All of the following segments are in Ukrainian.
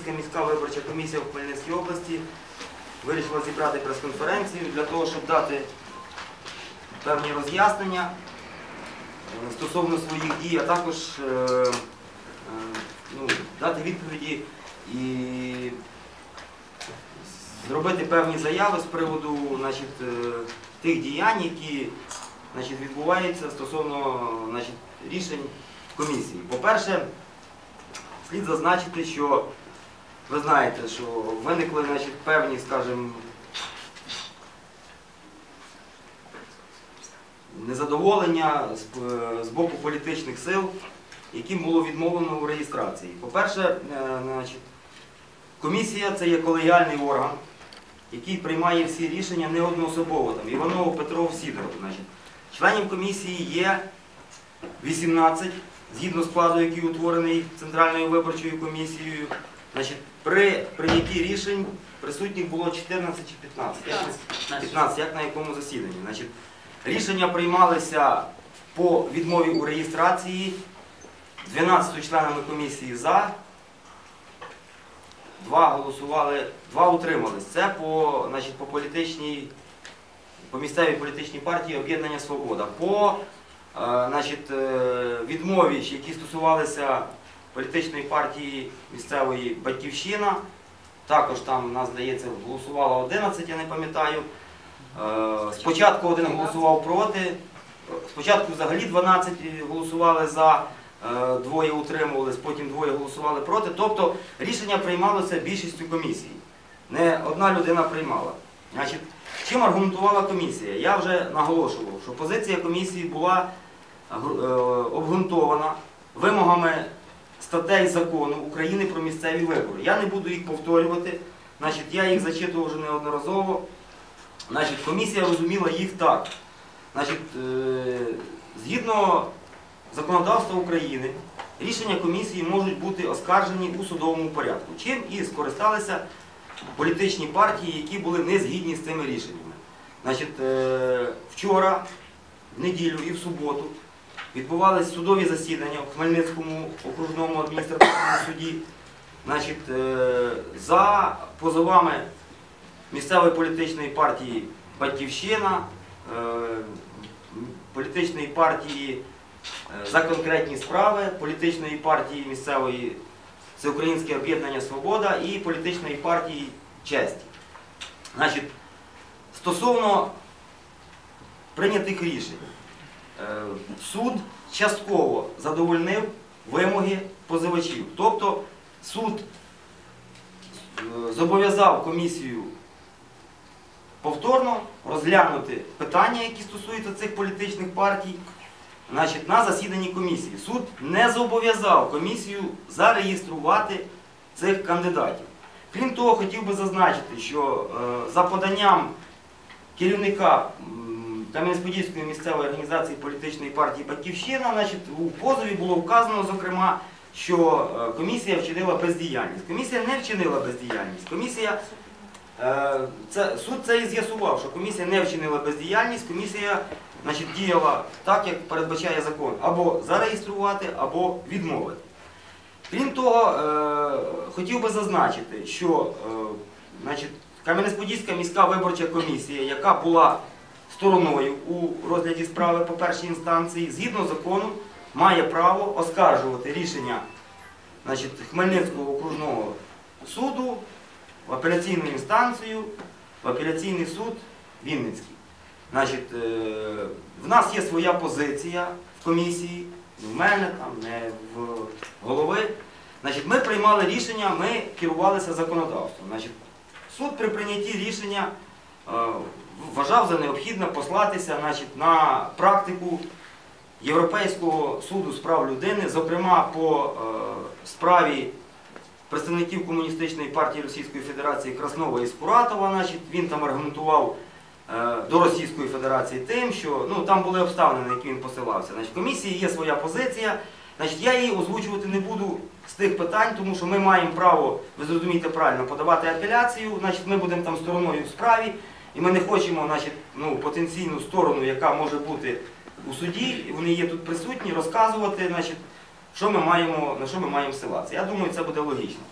Кам'янець-Подільська міська виборча комісія в Хмельницькій області вирішила зібрати прес-конференцію для того, щоб дати певні роз'яснення е, стосовно своїх дій, а також е, е, ну, дати відповіді і зробити певні заяви з приводу значить, тих діянь, які значить, відбуваються стосовно значить, рішень комісії. По-перше, слід зазначити, що ви знаєте, що виникли значить, певні, скажімо, незадоволення з, е, з боку політичних сил, яким було відмовлено у реєстрації. По-перше, е, комісія це є колегіальний орган, який приймає всі рішення не одноособово. Там, Іванов, Петров, Сідоров. Значить. Членів комісії є 18, згідно складу, який утворений Центральною виборчою комісією. Значить, при прийнятті рішень присутніх було 14 чи 15. Як на- 15, як на якому засіданні. Значить, рішення приймалися по відмові у реєстрації 12 членами комісії за, два голосували, два утримались. Це по, значить, по політичній, по місцевій політичній партії Об'єднання Свобода. По е, значить, е, відмові, які стосувалися політичної партії місцевої Батьківщина, також там, нас, здається, голосувало 11, я не пам'ятаю. Е, Спочатку один голосував проти, спочатку взагалі 12 голосували за, е, двоє утримувались, потім двоє голосували проти. Тобто рішення приймалося більшістю комісії. Не одна людина приймала. Значить, чим аргументувала комісія? Я вже наголошував, що позиція комісії була е, обґрунтована вимогами статей закону України про місцеві вибори. Я не буду їх повторювати, значить, я їх зачитував вже неодноразово. Значить, комісія розуміла їх так. Значить, е, згідно законодавства України, рішення комісії можуть бути оскаржені у судовому порядку. Чим і скористалися політичні партії, які були не згідні з цими рішеннями. Значить, е, вчора, в неділю і в суботу відбувалися судові засідання в Хмельницькому окружному адміністративному суді. Значить, е, за позовами місцевої політичної партії Батьківщина, е, політичної партії е, за конкретні справи, політичної партії місцевої Всеукраїнське об'єднання Свобода і політичної партії Честі. Значить, стосовно прийнятих рішень, суд частково задовольнив вимоги позивачів. Тобто суд е, зобов'язав комісію повторно розглянути питання, які стосуються цих політичних партій, на засіданні комісії. Суд не зобов'язав комісію зареєструвати цих кандидатів. Крім того, хотів би зазначити, що е, за поданням керівника Кам'янець-Подільської місцевої організації політичної партії Батьківщина, значить, у позові було вказано, зокрема, що е, комісія вчинила бездіяльність. Комісія не вчинила бездіяльність. Комісія Е, Це, суд це і з'ясував, що комісія не вчинила бездіяльність, комісія значить, діяла так, як передбачає закон, або зареєструвати, або відмовити. Крім того, е, хотів би зазначити, що Кам'янець-Подільська міська виборча комісія, яка була стороною у розгляді справи по першій інстанції, згідно закону, має право оскаржувати рішення значить, Хмельницького окружного суду в апеляційну інстанцію, в апеляційний суд Вінницький. Значить, е, в нас є своя позиція в комісії, не в мене, там, не в голови. Значить, ми приймали рішення, ми керувалися законодавством. Значить, суд при прийнятті рішення е, вважав за необхідне послатися значить, на практику Європейського суду з прав людини, зокрема по е, справі представників Комуністичної партії Російської Федерації Краснова і Скуратова, значить, він там аргументував е, до Російської Федерації тим, що ну, там були обставини, на які він посилався. Значить, комісії є своя позиція. Значить, я її озвучувати не буду з тих питань, тому що ми маємо право, ви зрозумієте правильно, подавати апеляцію, значить, ми будемо там стороною в справі, і ми не хочемо значить, ну, потенційну сторону, яка може бути у суді, вони є тут присутні, розказувати, значить, що ми маємо, на що ми маємо ссилатися. Я думаю, це буде логічно.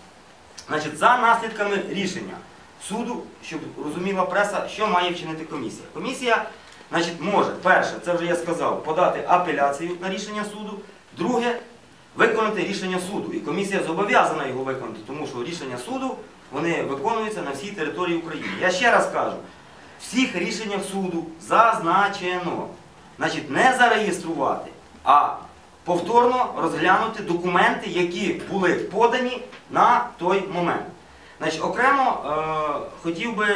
Значить, за наслідками рішення суду, щоб розуміла преса, що має вчинити комісія. Комісія значить, може, перше, це вже я сказав, подати апеляцію на рішення суду. Друге, виконати рішення суду. І комісія зобов'язана його виконати, тому що рішення суду вони виконуються на всій території України. Я ще раз кажу, всіх рішеннях суду зазначено, значить, не зареєструвати, а повторно розглянути документи, які були подані на той момент. Значить, окремо е, хотів би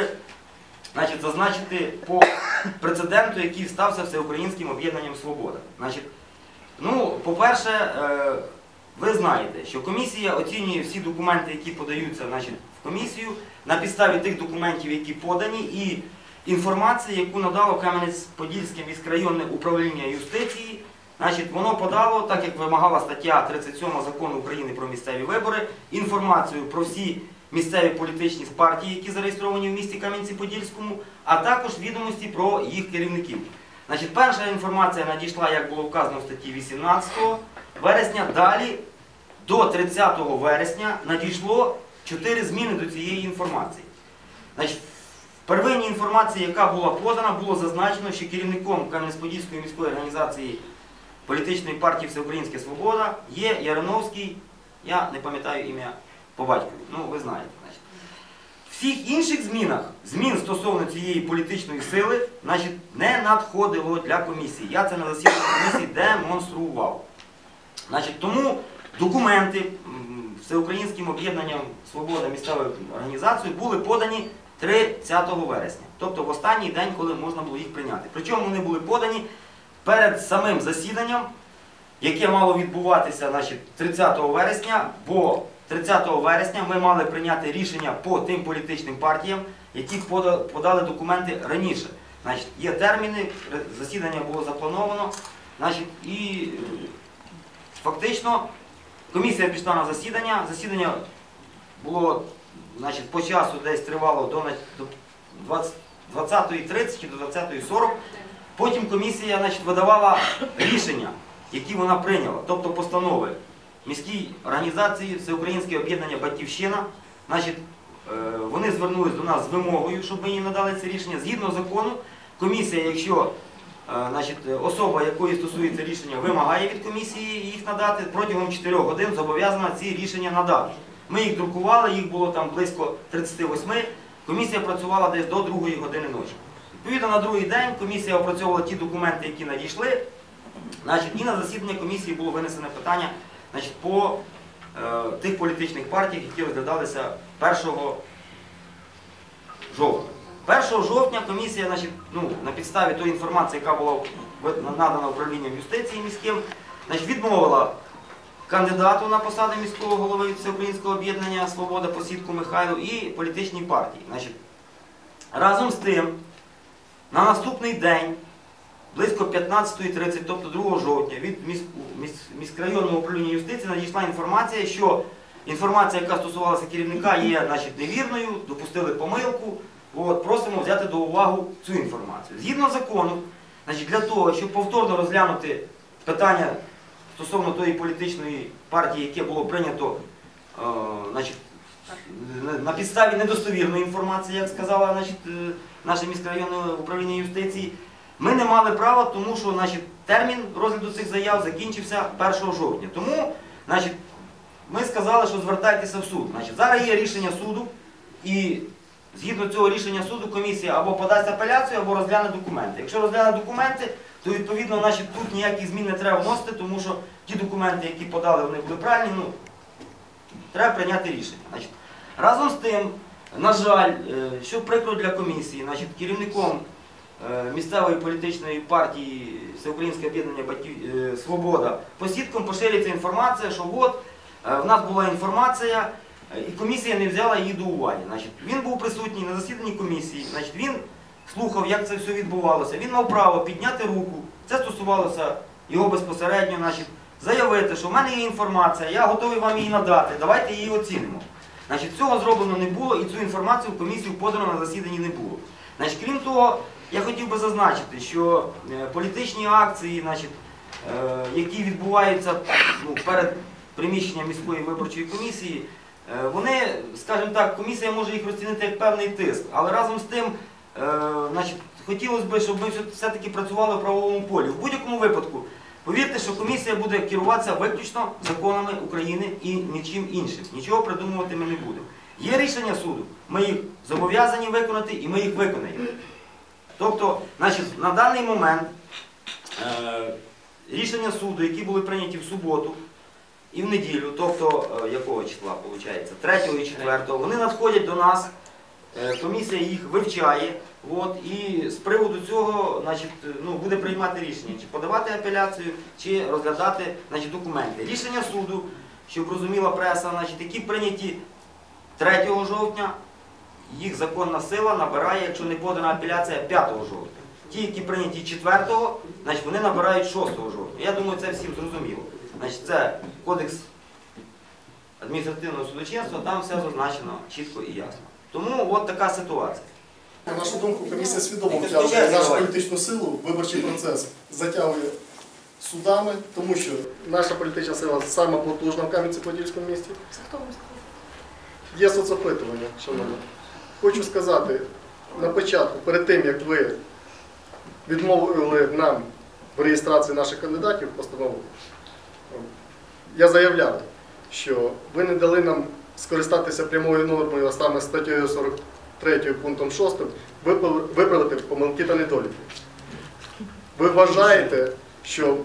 значить, зазначити по прецеденту, який стався всеукраїнським об'єднанням Свобода. Ну, по-перше, е, ви знаєте, що комісія оцінює всі документи, які подаються значить, в комісію, на підставі тих документів, які подані, і інформації, яку надало Кам'янець-Подільське міськрайонне управління юстиції. Значить, воно подало, так як вимагала стаття 37 закону України про місцеві вибори, інформацію про всі місцеві політичні партії, які зареєстровані в місті Кам'янці-Подільському, а також відомості про їх керівників. Значить, перша інформація надійшла, як було вказано в статті 18 вересня. Далі до 30 вересня надійшло 4 зміни до цієї інформації. Значить, первинній інформації, яка була подана, було зазначено, що керівником Кам'янець-Подільської міської організації політичної партії Всеукраїнська Свобода є Яроновський, я не пам'ятаю ім'я по батькові, ну ви знаєте. Значить. Всіх інших змінах, змін стосовно цієї політичної сили, значить, не надходило для комісії. Я це на засіданні комісії демонстрував. Значить, тому документи Всеукраїнським об'єднанням Свобода місцевої організації були подані 30 вересня, тобто в останній день, коли можна було їх прийняти. Причому вони були подані перед самим засіданням, яке мало відбуватися значить, 30 вересня, бо 30 вересня ми мали прийняти рішення по тим політичним партіям, які подали документи раніше. Значить, є терміни, засідання було заплановано, значить, і е, фактично комісія пішла на засідання. Засідання було значить, по часу десь тривало до, на- до 20 20.30 чи до 20.40. Потім комісія значить, видавала рішення, які вона прийняла, тобто постанови міській організації Всеукраїнське об'єднання Батьківщина. Значить, е, вони звернулись до нас з вимогою, щоб ми їм надали це рішення. Згідно закону, комісія, якщо е, значить, особа, якої стосується рішення, вимагає від комісії їх надати, протягом 4 годин зобов'язана ці рішення надати. Ми їх друкували, їх було там близько 38. Комісія працювала десь до 2 години ночі. Відповідно, на другий день комісія опрацьовувала ті документи, які надійшли. Значить, і на засідання комісії було винесене питання значить, по е, тих політичних партіях, які розглядалися 1 жовтня. 1 жовтня комісія значить, ну, на підставі тої інформації, яка була надана управлінням юстиції міським, значить, відмовила кандидату на посаду міського голови Всеукраїнського об'єднання Свобода Посідку Михайлу і політичній партії. Разом з тим, на наступний день, близько 15.30, тобто 2 жовтня, від міськ- міс- міськрайонного управління юстиції надійшла інформація, що інформація, яка стосувалася керівника, є невірною, допустили помилку. Просимо взяти до уваги цю інформацію. Згідно закону, для того, щоб повторно розглянути питання стосовно тої політичної партії, яке було прийнято е, значить, на- підставі недостовірної інформації, як сказала значить, е, наше міськрайонне управління юстиції, ми не мали права, тому що значить, термін розгляду цих заяв закінчився 1 жовтня. Тому значить, ми сказали, що звертайтеся в суд. Значить, зараз є рішення суду, і згідно цього рішення суду комісія або подасть апеляцію, або розгляне документи. Якщо розгляне документи, то відповідно значить, тут ніяких змін не треба вносити, тому що ті документи, які подали, вони були правильні. Ну, треба прийняти рішення. Значить, разом з тим, на жаль, е, що прикро для комісії, значить, керівником е, місцевої політичної партії Всеукраїнське об'єднання е, Свобода по сіткам поширюється інформація, що от в нас була інформація, і комісія не взяла її до уваги. Значить, він був присутній на засіданні комісії, значить, він слухав, як це все відбувалося. Він мав право підняти руку. Це стосувалося його безпосередньо, значить, заявити, що в мене є інформація, я готовий вам її надати, давайте її оцінимо. Значить, цього зроблено не було і цю інформацію в комісію подано на засіданні не було. Значить, крім того, я хотів би зазначити, що е, політичні акції, значить, е, які відбуваються ну, перед приміщенням міської виборчої комісії, Е, Вони, скажімо так, комісія може їх розцінити як певний тиск, але разом з тим, значить, хотілося б, щоб ми все- все-таки працювали в правовому полі. В будь-якому випадку, повірте, що комісія буде керуватися виключно законами України і нічим іншим. Нічого придумувати ми не будемо. Є рішення суду, ми їх зобов'язані виконати і ми їх виконаємо. Тобто, значить, на даний момент е, рішення суду, які були прийняті в суботу і в неділю, тобто е, якого числа виходить? 3 і 4, вони надходять до нас, е, комісія їх вивчає. От, і з приводу цього значить, ну, буде приймати рішення, чи подавати апеляцію, чи розглядати значить, документи. Рішення суду, щоб розуміла преса, значить, які прийняті 3 жовтня, їх законна сила набирає, якщо не подана апеляція 5 жовтня. Ті, які прийняті 4, значить, вони набирають 6 жовтня. Я думаю, це всім зрозуміло. Значить, це кодекс адміністративного судочинства, там все зазначено чітко і ясно. Тому от така ситуація. На нашу думку, комісія свідомо Так, втягує нашу політичну силу, виборчий процес затягує судами, тому що наша політична сила саме потужна в Кам'янці-Подільському місті. Є соцопитування, шановні. Хочу сказати на початку, перед тим як ви відмовили нам в реєстрації наших кандидатів в постанову, я заявляв, що ви не дали нам скористатися прямою нормою, а саме статтєю 43 пунктом 6, виправити помилки та недоліки. Ви вважаєте, що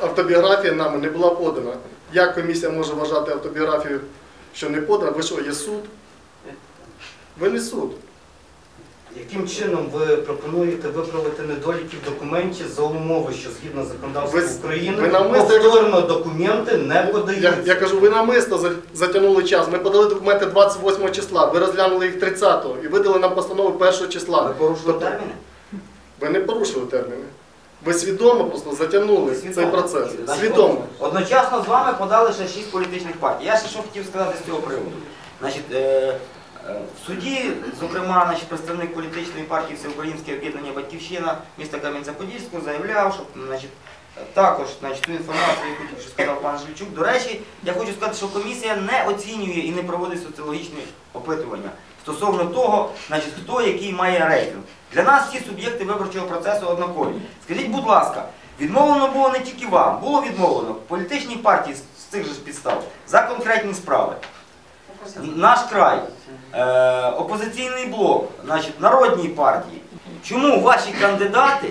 автобіографія нами не була подана. Як комісія може вважати автобіографію, що не подана? Ви що, є суд? Ви не суд. Яким чином ви пропонуєте виправити недоліки в документі за умови, що згідно законодавства Ви- України ви навмисно- повторно документи не Я, подаються? я кажу, ви намисно за- затягнули час. Ми подали документи 28 числа, ви розглянули їх 30-го і видали нам постанову 1 числа. Ви порушили Тобто терміни? Ви не порушили терміни. Ви свідомо просто затягнули цей процес. Свідомо. Одночасно з вами подали ще шість політичних партій. Я ще що хотів сказати з цього приводу. Значить, е, в суді, зокрема, значить, представник політичної партії Всеукраїнське об'єднання Батьківщина міста Кам'янця-Подільського заявляв, що значить, також значить, ту інформацію, яку що сказав пан Жильчук. До речі, я хочу сказати, що комісія не оцінює і не проводить соціологічні опитування стосовно того, значить, хто який має рейтинг. Для нас всі суб'єкти виборчого процесу однакові. Скажіть, будь ласка, відмовлено було не тільки вам, було відмовлено політичній партії з цих же підстав за конкретні справи. Наш край, е, опозиційний блок, значить, народній партії. Чому ваші кандидати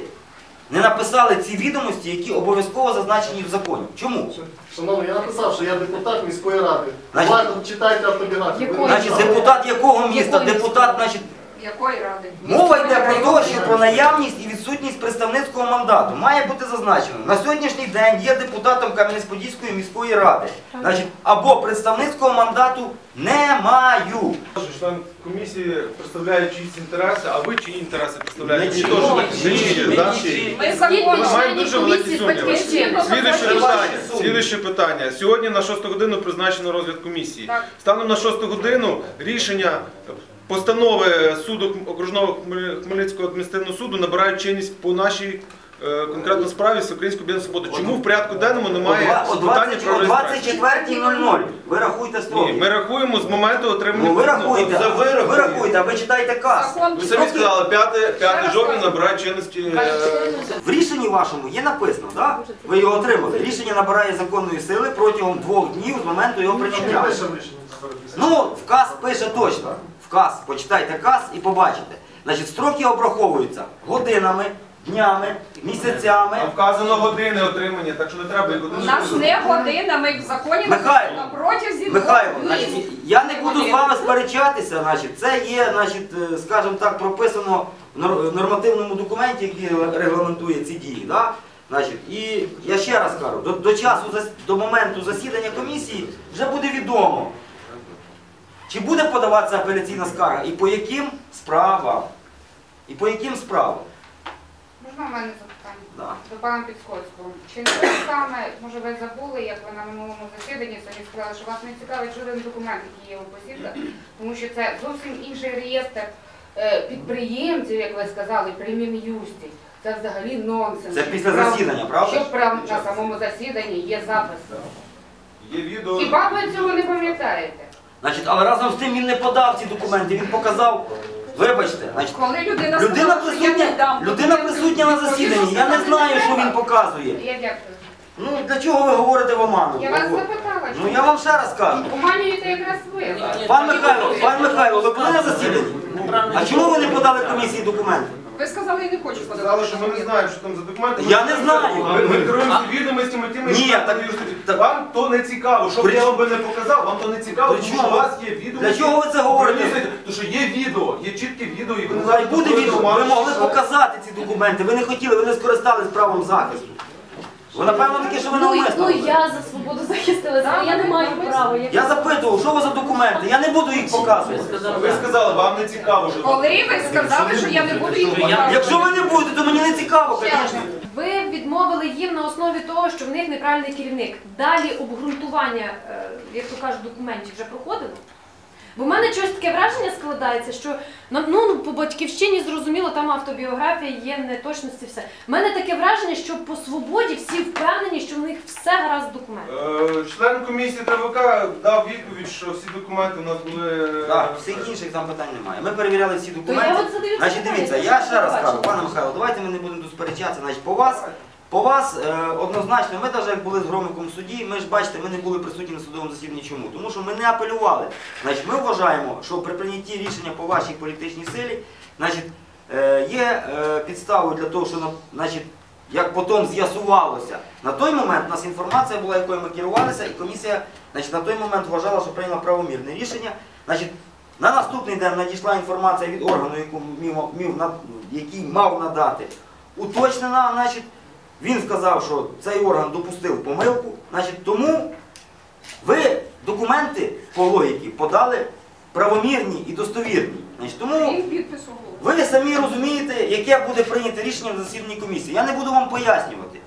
не написали ці відомості, які обов'язково зазначені в законі? Чому? Шановний, я написав, що я депутат міської ради. Значить- Уважно читайте автобіографію. Ви не Значить, читали. депутат якого міста? Депутат, значить, Якої ради? Мова йде про те, що про наявність і відсутність представницького мандату має бути зазначено. На сьогоднішній день є депутатом Кам'янець-Подільської міської ради. Значить, або представницького мандату не маю. Член комісії представляє чиїсь інтереси, а ви чиї інтереси представляєте? Не Чи чиї. теж Не не чиї, чиї. да? Не чиї. Ми Ми маємо дуже великі сумніви. питання. сумніви. Питання. Сьогодні на 6 годину призначено розгляд комісії. Станом на 6 годину рішення постанови суду окружного Хмельницького адміністративного суду набирають чинність по нашій е, конкретно справі Всеукраїнського об'єднання свободи. Чому в порядку денному немає О питання про реєстрацію? 24.00 ви рахуйте Ні, строки. ми рахуємо з моменту отримання. Ну ви постанови. рахуйте, Це ви ви рахуєте. рахуйте, а ви читайте каз. Закон Ви самі сказали, 5, 5 жовтня набирає чинності. е, В рішенні вашому є написано, так? Ви його отримали. Рішення набирає законної сили протягом двох днів з моменту його прийняття. Ну, вказ пише точно. Вказ, почитайте каз і побачите. Значить, строки обраховуються годинами, днями, місяцями. Там вказано години отримання, так що не треба їх У години. нас не година, ми в законі Михайло, написано протязі Михайло, двох значить, я не буду з вами сперечатися, значить, це є, значить, е, скажімо так, прописано в нор- в нормативному документі, який регламентує ці дії. Да? Значить, і я ще раз кажу, до, до часу, зас- до моменту засідання комісії вже буде відомо, чи буде подаватися апеляційна скарга і по яким справам. І по яким справам. Можна в мене запитання Да. до пана Підскоцького? Чи не те саме, може ви забули, як ви на минулому засіданні самі сказали, що вас не цікавить жоден документ, який є у посівках, тому що це зовсім інший реєстр е, підприємців, як ви сказали, при Мін'юсті. Це взагалі нонсенс. Це після Прав- засідання, правда? Що прям на самому засіданні є запис. Є відео. Хіба ви цього не пам'ятаєте? Значить, але разом з тим він не подав ці документи, він показав, вибачте, значить, Коли людина людина сказала, що я не присутня, дам людина документи, присутня на відповідно, засіданні. Я не сказати знаю, що він показує. Я дякую. Ну для чого ви говорите в оману? Я вас запитала. Ну я вам ще раз кажу. Обманюєте якраз ви. Пан Михайло, пан Михайло, ви були на засіданні? А чому ви не подали комісії документи? Ви сказали, я не хочу подавати. Сказали, що ми не знаємо, що там за документи. Я не знаю. Ми, ми керуємося відомостями тими, Ні, що так- так, так- вам то не цікаво. Щоб При- я вам би не показав, вам то не цікаво, При тому що чому? у вас є відео. Для чого ви це говорите? Тому що є відео, є чітке відео, і ви не знаєте, буде коли відео. нормально, Ви могли що- показати ці документи. Ви не хотіли, ви не скористались правом захисту. Ви напевно таке, що ви Ну, і- навмисно. ну я за свободу захистилася, але я не маю права. Я- Я запитував, що ви за документи? Я не буду їх показувати. Ви сказали, вам не цікаво, що Коли ви сказали, що я не буду їх показувати. Якщо ви не будете, то мені не цікаво, звісно. Ви відмовили їм на основі того, що в них неправильний керівник. Далі обґрунтування, е, як то кажуть, документів вже проходило. Бо в мене щось таке враження складається, що ну, ну по батьківщині зрозуміло, там автобіографія є неточності, все. У мене таке враження, що по свободі всі впевнені, що в них все гаразд з документами. Е, Член комісії ТВК дав відповідь, що всі документи у нас були. е, Так, всіх інших там питань немає. Ми перевіряли всі То я документи. от задаю Значить, дивіться, я ще раз кажу, пане Михайло, давайте ми не будемо тут сперечатися. Значить, по вас, по вас е, однозначно, ми навіть як були з Громиком в суді, ми ж бачите, ми не були присутні на судовому засіданні. Чому? Тому що ми не апелювали. Значить, ми вважаємо, що при прийнятті рішення по вашій політичній силі, значить, е, є е, підставою для того, що значить, як потім з'ясувалося, на той момент у нас інформація була, якою ми керувалися, і комісія значить, на той момент вважала, що прийняла правомірне рішення. Значить, на наступний день надійшла інформація від органу, яку мів, мів, який мав надати, уточнена, значить, він сказав, що цей орган допустив помилку, значить, тому ви документи по логіці подали правомірні і достовірні. Значить, тому ви самі розумієте, яке буде прийнято рішення в засіданні комісії. Я не буду вам пояснювати.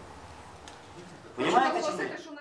Понімаєте чи ні?